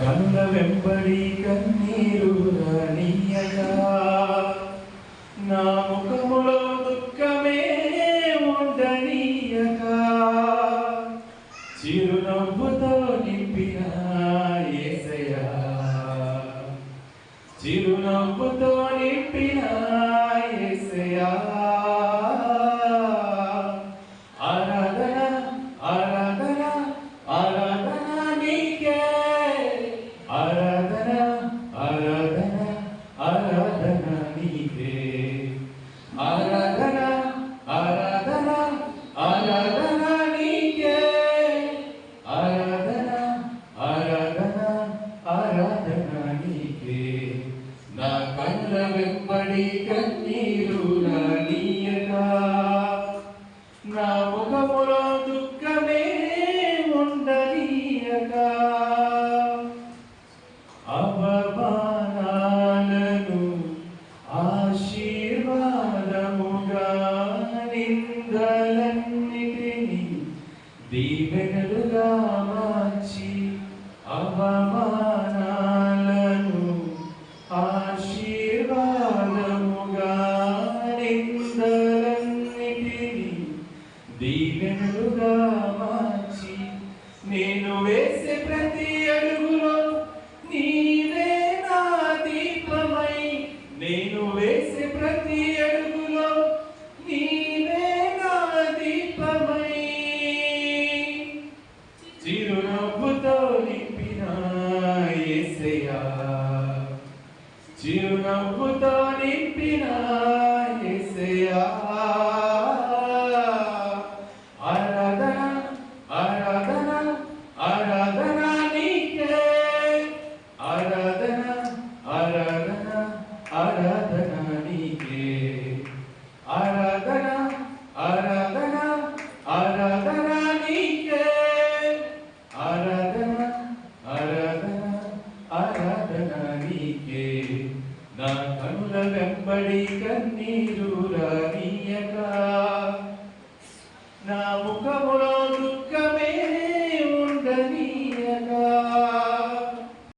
కనుల వెంబడి కన్నీరు రానియగా నా ముఖములో దుఃఖమే ఉండనీయగా. చిరునవ్వుతో నింపిన యేసయ్యా చిరునవ్వుతో నింపిన ఏసయా వెంబడి కన్నీరు రానీయగా నా ముఖములో దుఃఖమే ఉండనీయక. అవమానాలను ఆశీర్వాదముగా నిందలన్నిటిని దీవెనలుగా మార్చి అవమాన దీవెనలుగా మార్చి నేను వేసే ప్రతి అడుగులో నీవే నా దీపమై. నేను వేసే ప్రతి అడుగులో నీవే నా దీపమై. చిరునవ్వుతో నింపిన యేసయ్యా చిరునవ్వుతో నింపిన యేసయ్యా నీకే నా కనుల వెంబడి కన్నీరురా